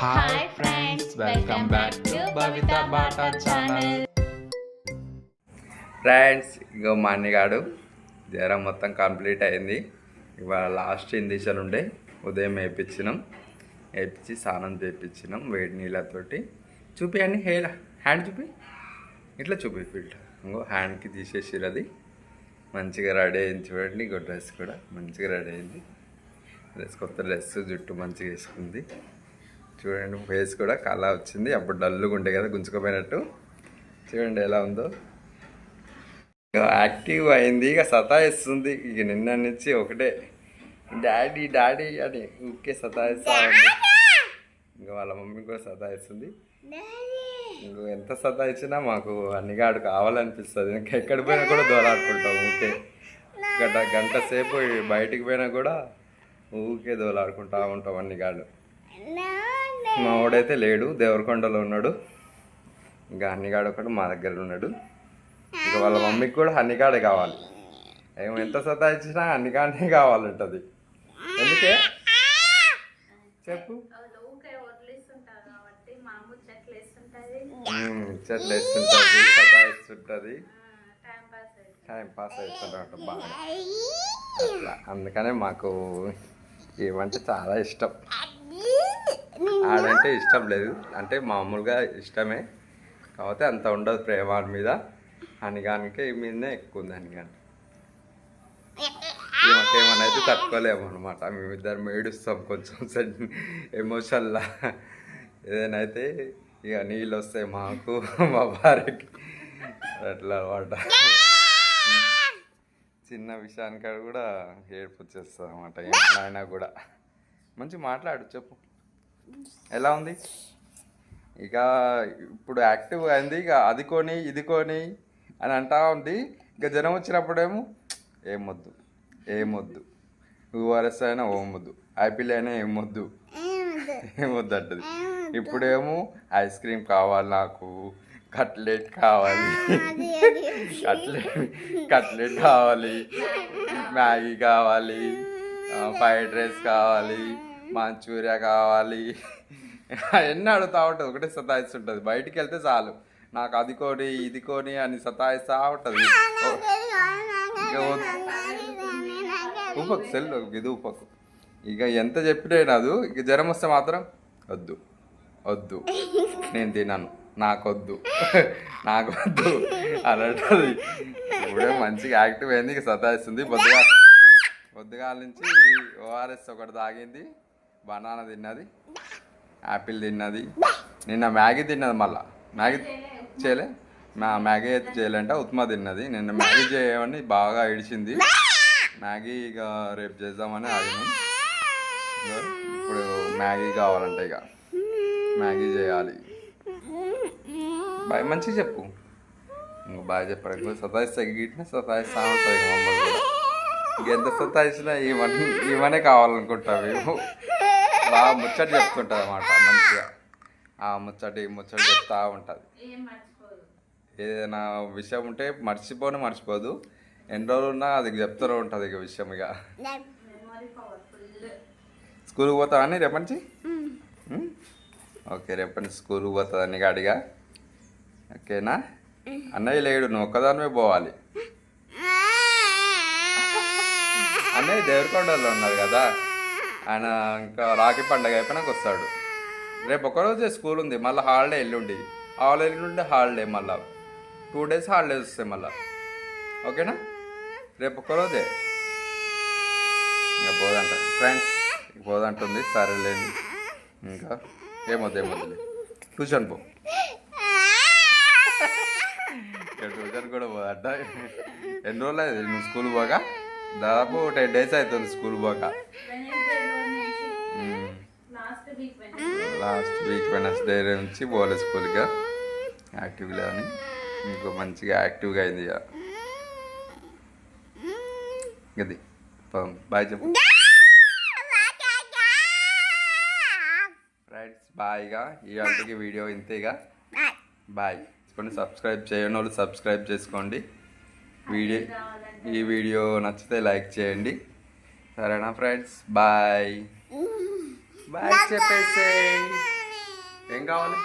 Hi friends welcome back to భవిత బాటా channel friends ఇగో మా అన్నగాడు జ్వరం మొత్తం కంప్లీట్ అయింది. ఇవాళ లాస్ట్ ఇండిషన్ ఉండే ఉదయం వేయించినాం. వేయించి స్నానం చేయించినాం వేడి నీళ్ళతోటి. చూపియండి హెయిర్ హ్యాండ్ చూపి. ఇట్లా చూపి ఫిల్టర్ ఇంకో హ్యాండ్కి తీసేసిరు అది. మంచిగా రెడీ అయింది చూడండి ఇంకో డ్రెస్ కూడా మంచిగా రెడీ అయింది. డ్రెస్ కొత్త డ్రెస్ జుట్టు మంచిగా వేసుకుంది. చూడండి ఫేస్ కూడా కళ వచ్చింది. అప్పుడు డల్లుగా ఉండే కదా గుంజుకుపోయినట్టు. చూడండి ఎలా ఉందో. ఇక యాక్టివ్ అయింది. ఇక సతాయిస్తుంది. ఇక నిన్న నుంచి ఒకటే. డాడీ డాడీ అని ఊరికే సతాయిస్తా ఇంకా వాళ్ళ మమ్మీ కూడా సతాయిస్తుంది. ఇంకో ఎంత సతాయించినా మాకు అన్నిగాడు కావాలనిపిస్తుంది. ఇంకా ఎక్కడికి పోయినా కూడా దోలాడుకుంటాం ఊకే గంట గంట సేపు బయటికి పోయినా కూడా ఊకే దోలాడుకుంటా ఉంటాం అన్నిగాడు మా వాడైతే లేడు దేవరకొండలో ఉన్నాడు. ఇంకా అన్నిగాడు ఒకడు మా దగ్గర ఉన్నాడు. ఇక వాళ్ళ మమ్మీకి కూడా హన్నికాడే కావాలి. ఏమో ఎంత సతాయించినా హన్నికాడే కావాలంటది. ఎందుకే? చెప్పు. చెట్లు వేస్తుంటుంది సతాయిస్తుంటుంది. టైం పాస్ టైం పాస్ అవుతుందంట బాగా. అందుకనే మాకు ఏమంటే చాలా ఇష్టం. ఆడంటే ఇష్టం లేదు. అంటే మామూలుగా ఇష్టమే. కాకపోతే అంత ఉండదు ప్రేమ వాడి మీద. హనిగానికి ఈ మీదనే ఎక్కువ ఉంది హనిగాని. ఏమన్నా అయితే తట్టుకోలేము అనమాట మేమిద్దరం ఏడుస్తాం కొంచెం ఎమోషన్లా. ఏదైనా అయితే ఇక నీళ్ళు వస్తాయి మాకు మా భార్యకి. అట్లా అనమాట చిన్న విషయానికి కూడా ఏడుపు వచ్చేస్తుంది అనమాట అయినా కూడా. మంచి మాట్లాడు చెప్పు. ఎలా ఉంది? ఇక ఇప్పుడు యాక్టివ్ అయింది ఇక అది కొని ఇది కొని అని అంటా ఉంది. ఇక జనం వచ్చినప్పుడేమో ఏమొద్దు ఏమొద్దు ఊఆర్ఎస్ అయినా ఓమొద్దు ఐపీఎల్ అయినా ఏమొద్దు ఏమొద్దు అంటది. ఇప్పుడేమో ఐస్ క్రీమ్ కావాలి నాకు కట్లెట్ కావాలి. కట్లెట్ కట్లెట్ కావాలి మ్యాగీ కావాలి ఫ్రైడ్ రైస్ కావాలి. మంచూరియా కావాలి. అవన్నీ అడుగుతూ ఉంటుంది. ఒకటే సతాయిస్తుంటుంది. బయటికి వెళ్తే చాలు. నాకు అది కొని ఇది కొని అని సతాయిస్తూ ఉంటుంది. ఇక ఊపకు సెల్ ఇది ఊపకు. ఇక ఎంత చెప్పినా నాదు ఇక జ్వరం వస్తే మాత్రం వద్దు. వద్దు. నేను తినను. నాకొద్దు. నాకొద్దు. అని అంటది ఇప్పుడే మంచిగా యాక్టివ్ అయింది. ఇక సతాయిస్తుంది. బొద్దుగా పొద్దుగాల నుంచి ఓఆర్ఎస్ ఒకటి తాగింది. బనానా తిన్నది యాపిల్ తిన్నది నిన్న మ్యాగీ తిన్నది మళ్ళా. మ్యాగీ చేయలే? మా మ్యాగీ అయితే చేయలేంట ఉప్మా తిన్నది. నిన్న మ్యాగీ చేయమని బాగా ఇడిచింది మ్యాగీ ఇక రేపు చేద్దామని ఆగిన ఇప్పుడు మ్యాగీ కావాలంటే ఇక. మ్యాగీ చేయాలి. బాయ్ మంచిగా చెప్పు. ఇంకో బాగా చెప్పాడు సతాయిస్తా గిట్టిన సతాయిస్తా ఉంటుంది ఇక మమ్మల్ని. ఎంత సతాయించినా ఇవన్నీ ఇవనే కావాలనుకుంటావు బాగా ముచ్చట చెప్తుంటుంది అన్నమాట మంచిగా. ఆ ముచ్చట ముచ్చట చెప్తా ఉంటుంది. ఏం మర్చిపోదు. ఏదైనా విషయం ఉంటే మర్చిపోని మర్చిపోదు. ఎన్ని రోజులు ఉన్నా అది చెప్తూనే ఉంటుంది ఇక విషయం ఇక. స్కూల్కి పోతావని రేపటి నుంచి? ఓకే రేపటి నుంచి స్కూల్కి పోతుందని గాడిగా ఓకేనా? అన్నయ్య లేడు నువ్వు ఒక్కదానివే పోవాలి. అన్నయ్య దేవరకొండలో ఉన్నారు కదా. ఆయన ఇంకా రాఖీ పండగ అయిపోయినాక వస్తాడు. రేపు ఒక్కరోజే స్కూల్ ఉంది మళ్ళీ హాలిడే ఎల్లుండి. ఆల్ ఎల్లుండి హాలిడే మళ్ళీ. టూ డేస్ హాలిడేస్ వస్తాయి మళ్ళీ. ఓకేనా? రేపు ఒక్కరోజే ఇంకా పోదంట ఫ్రెండ్స్ పోదంటుంది సరేలేండి ఇంకా ఏమొద్దు ఏమొద్దులే ట్యూషన్ పో. ట్యూషన్ కూడా పోదంట. ఎన్ని రోజులు అయింది? నువ్వు స్కూల్ పోగా? దాదాపు టెన్ డేస్ అవుతుంది స్కూల్ పోక. లాస్ట్ వీక్ వెనస్డే నుంచి పోలే స్కూల్గా యాక్టివ్గా అని ఇంకో మంచిగా యాక్టివ్గా అయింది ఇక. ఇది బాయ్ చెప్పు. ఫ్రెండ్స్ బాయ్గా ఇవాళకి వీడియో ఇంతేగా బాయ్. కొన్ని సబ్స్క్రైబ్ చేయని వాళ్ళు సబ్స్క్రైబ్ చేసుకోండి. వీడియో ఈ వీడియో నచ్చితే లైక్ చేయండి. సరేనా ఫ్రెండ్స్ బాయ్. బాయ్ చెప్పేసే ఏం కావాలి?